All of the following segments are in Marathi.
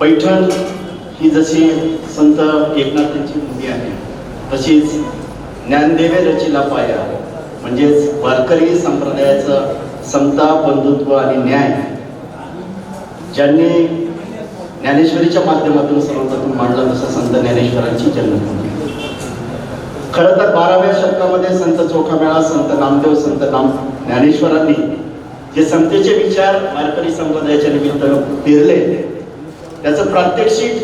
पैठण ही जशी संत एकनाथांची भूमी आहे तशीच ज्ञानदेवे रचिला पाया म्हणजेच वारकरी संप्रदायाचं समता बंधुत्व आणि न्याय ज्यांनी ज्ञानेश्वरीच्या माध्यमातून सर्वप्रथम मांडलं तसं संत ज्ञानेश्वरांची जन्मभूमी. खरं तर बाराव्या शतकामध्ये संत चोखामेळा संत नामदेव संत नाम ज्ञानेश्वरांनी जे समतेचे विचार वारकरी संप्रदायाच्या निमित्तानं पेरले. त्याचं प्रात्यक्षिक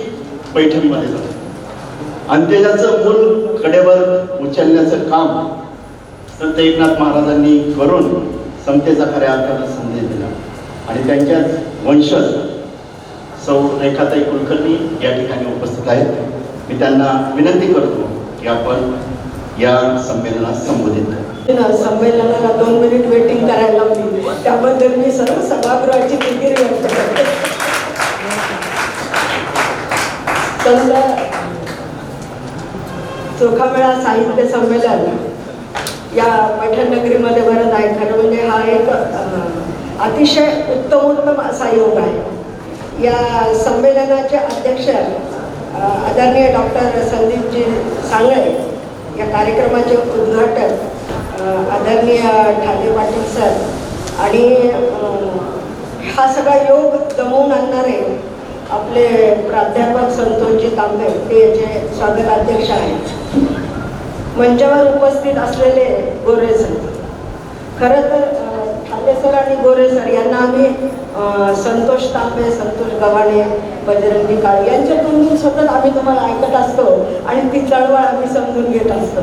पैठणमध्ये झालं आणि त्याचं मूल कडेवर उचलण्याचं काम संत एकनाथ महाराजांनी करून समतेचा खऱ्या अर्थानं संदेश दिला. आणि त्यांच्याच वंशज सौ रेखाताई कुलकर्णी या ठिकाणी उपस्थित आहेत. मी त्यांना विनंती करतो की आपण या संमेलनात संबोधित ना, संमेलनाला दोन मिनिट वेटिंग करायला लावली त्याबद्दल मी सर्व सभागृहाची किती व्यक्त करते. संत चोखामेळा साहित्य संमेलन या पैठण नगरीमध्ये भरत आहे. खरं म्हणजे हा एक अतिशय उत्तमोत्तम असा योग आहे. या संमेलनाचे अध्यक्ष आदरणीय डॉक्टर संदीपजी सांगळे या कार्यक्रमाचे उद्घाटन आदरणीय ठाणे पाटील सर आणि हा सगळा योग जमवून आणणारे आपले प्राध्यापक संतोषजी तांबे ते याचे स्वागताध्यक्ष आहेत. मंचावर उपस्थित असलेले गोरे सर. खरं तर तांबे सर आणि गोरे सर यांना आम्ही संतोष तांबे संतोष गव्हाणे बजरंगी काळे यांच्या तोंडून सतत आम्ही तुम्हाला ऐकत असतो आणि ती चळवळ आम्ही समजून घेत असतो.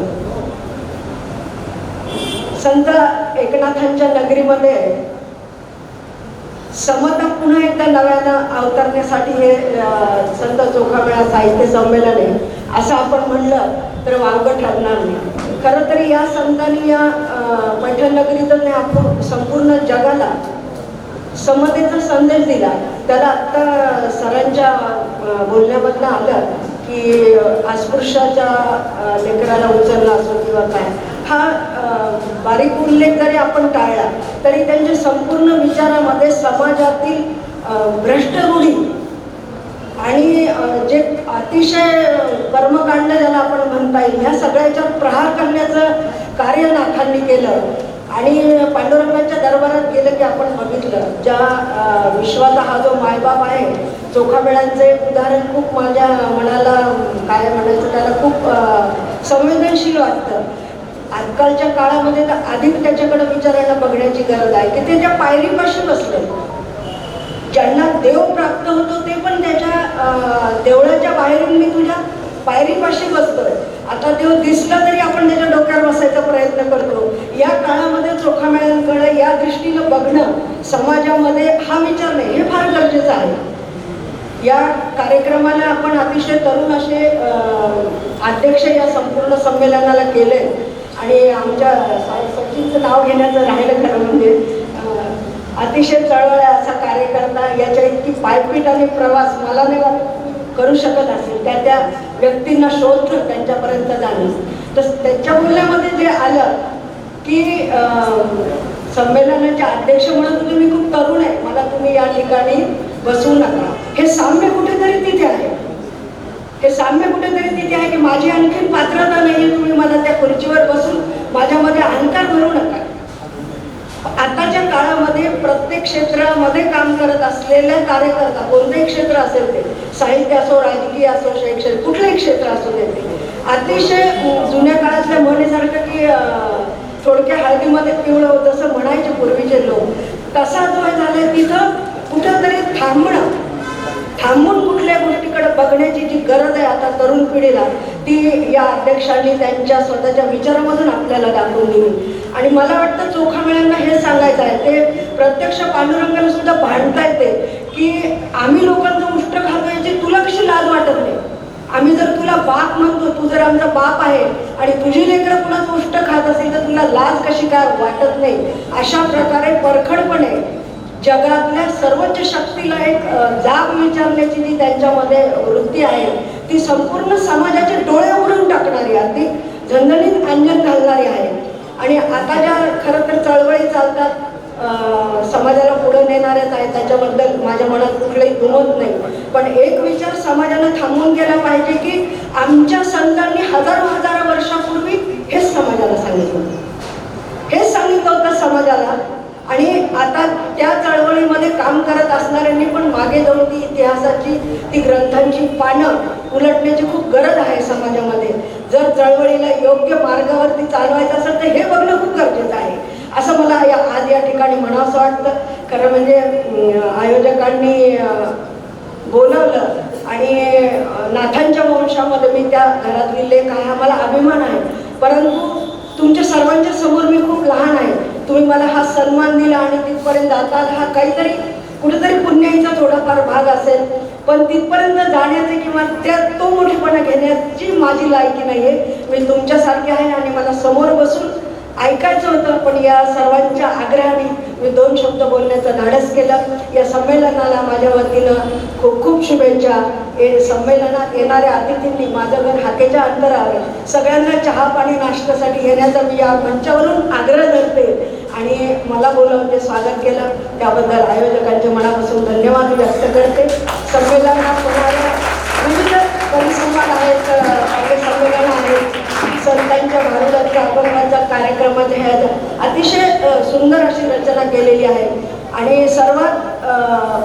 संत एकनाथांच्या नगरीमध्ये समता पुन्हा एकदा नव्यानं अवतरण्यासाठी हे संत चोखामेळा साहित्य संमेलन आहे. असं आपण म्हणलं तर वावगं ठरणार नाही. खरं तर या संतांनी या अं, पैठण नगरीतून आपण संपूर्ण जगाला समतेचा संदेश दिला त्याला आत्ता सरांच्या अं, बोलण्यामधनं आलं की अस्पृश्याच्या लेकराला उचलला असो किंवा काय. हा बारीक उल्लेख जरी आपण टाळला तरी त्यांच्या संपूर्ण विचारामध्ये समाजातील भ्रष्ट रूढी आणि जे अतिशय कर्मकांड ज्याला आपण म्हणता येईल ह्या सगळ्याच्या प्रहार करण्याचं कार्य नाथांनी केलं. आणि पांडुरंगाच्या दरबारात गेलं की आपण बघितलं ज्या विश्वाचा हा जो मायबाप आहे चोखामेळांचं एक उदाहरण खूप माझ्या मनाला काय म्हणायचं त्याला खूप संवेदनशील वाटतं. आजकालच्या काळामध्ये तर अधिक त्याच्याकडे विचारायला बघण्याची गरज आहे की ते ज्या पायरीपाशी बसलं. ज्यांना देव प्राप्त होतो ते पण त्याच्या देवळाच्या बाहेरून मी तुझ्या पायरीपाशी बसतोय. आता देव दिसला तरी आपण त्याच्या डोक्यावर बसायचा प्रयत्न करतो. या काळामध्ये चोखामेळ्यांकडे या दृष्टीनं बघणं समाजामध्ये हा विचार नाही हे फार गरजेचं आहे. या कार्यक्रमाला आपण अतिशय तरुण असे अध्यक्ष या संपूर्ण संमेलनाला केले आणि आमच्या सचिनचं नाव घेण्याचं राहिलं खरं म्हणजे अतिशय चळवळ आहे असा कार्यकर्ता याच्या इतकी पायपीट आणि प्रवास मला नाही वाटत करू शकत असेल. त्या त्या व्यक्तींना शोध त्यांच्यापर्यंत जाणं. तर त्यांच्या बोलण्यामध्ये जे आलं की संमेलनाचे अध्यक्ष म्हणून तुम्ही मी खूप तरुण आहे. मला तुम्ही या ठिकाणी बसवू नका. हे साम्य कुठेतरी तिथे आहे. हे कुठेतरी तिथे आहे की माझी आणखीन पात्रता नाही तुम्ही मला त्या खुर्चीवर बसून माझ्यामध्ये अहंकार भरू नका. आताच्या काळामध्ये प्रत्येक क्षेत्रामध्ये काम करत असलेल्या कार्यकर्ता कोणतेही क्षेत्र असेल ते साहित्य असो राजकीय असो शैक्षणिक कुठलंही क्षेत्र असो दे ते अतिशय जुन्या काळातल्या म्हणीसारखं की थोडक्या हळदीमध्ये पिवळं जसं म्हणायचे पूर्वीचे लोक. तसा जो झालाय तिथं कुठंतरी थांबणं थांबून जगण्याची जी गरज आहे आता तरुण पिढीला ती या अध्यक्षांनी त्यांच्या स्वतःच्या विचारामधून आपल्याला दाखवून दिली. आणि मला वाटतं चोखामेळ्यांना हे सांगायचं आहे ते प्रत्यक्ष पांडुरंगाला सुद्धा भांडता येते की आम्ही लोकांचं उष्ट खातो याची तुला कशी लाज वाटत नाही? आम्ही जर तुला बाप म्हणतो तू जर आमचा बाप आहे आणि तुझी लेकरं कुणाचं उष्ट खात असेल तर तुला लाज कशी काय वाटत नाही? अशा प्रकारे परखडपणे जगातल्या सर्वोच्च शक्तीला एक जाग विचारण्याची जी त्यांच्यामध्ये वृत्ती आहे ती संपूर्ण समाजाचे डोळे उघडून टाकणारी अगदी झणझणीत अंजन घालणारी आहे आणि आता ज्या खरं तर चळवळी चालतात समाजाला पुढे नेणाऱ्याच आहे त्याच्याबद्दल माझ्या मनात कुठलंही दुमत नाही पण एक विचार समाजानं थांबवून गेला पाहिजे की आमच्या संतांनी हजारो हजारो वर्षापूर्वी हेच समाजाला सांगितलं होतं. हेच सांगितलं होतं समाजाला आणि आता त्या चळवळीमध्ये काम करत असणाऱ्यांनी पण मागे जाऊन ती इतिहासाची ती ग्रंथांची पानं उलटण्याची खूप गरज आहे समाजामध्ये. जर चळवळीला योग्य मार्गावरती चालवायचं असेल तर हे बघणं खूप गरजेचं आहे. असं मला या आज या ठिकाणी म्हणावंसं वाटतं. खरं म्हणजे आयोजकांनी बोलवलं आणि नाथांच्या वंशामध्ये मी त्या घरातली लेख आहे हा मला अभिमान आहे. परंतु तुमच्या सर्वांच्या समोर मी तुम्ही मला हा सन्मान दिला आणि तिथपर्यंत जाताल हा काहीतरी कुठेतरी पुण्याचा थोडाफार भाग असेल. पण तिथपर्यंत जाण्याचे किंवा त्या तो मोठेपणा घेण्याची माझी लायकी नाही आहे मी तुमच्यासारखे आहे आणि मला समोर बसून ऐकायचं होतं पण या सर्वांच्या आग्रहाने मी दोन शब्द बोलण्याचं धाडस केलं. या संमेलनाला माझ्या वतीनं खूप खूप शुभेच्छा. हे संमेलनात येणाऱ्या अतिथींनी माझं घर हाकेच्या अंतरावर सगळ्यांना चहा पाणी नाश्त्यासाठी येण्याचा मी या मंचावरून आग्रह धरते. आणि मला बोलावून जे स्वागत केलं. त्याबद्दल आयोजकांचे मनापासून धन्यवाद व्यक्त करते. संमेलनात होणाऱ्या विविध परिसंवाद आहेत. संमेलन आहेत संतांच्या भारताच्या अभंगाच्या कार्यक्रमाचे ह्या अतिशय सुंदर अशी रचना केलेली आहे. आणि सर्वात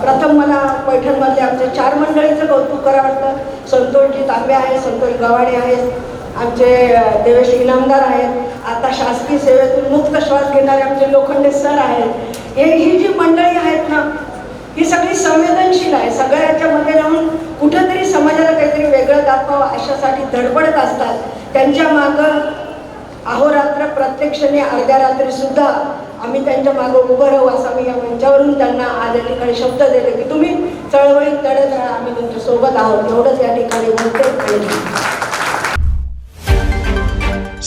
प्रथम मला पैठणमधले आमच्या चार मंडळीचं कौतुक करा वाटतं. संतोषजी तांबे आहेत संतोष गवाडे आहेत. आमचे देवेश इनामदार आहेत. आता शासकीय सेवेतून मुक्त श्वास घेणारे आमचे लोखंडे सर आहेत. हे ही जी मंडळी आहेत ना ही सगळी संवेदनशील आहे सगळ्याच्या मध्ये राहून कुठंतरी समाजाला काहीतरी वेगळं दाखवावं अशासाठी धडपडत असतात. त्यांच्या मागं अहोरात्र प्रत्यक्षने अर्ध्या रात्री सुद्धा आम्ही त्यांच्या मागं उभं राहू असं मी या मंचावरून त्यांना आज या ठिकाणी शब्द दिले की तुम्ही चळवळीत तडत राहा आम्ही तुमच्यासोबत आहोत. एवढंच या ठिकाणी बोलते.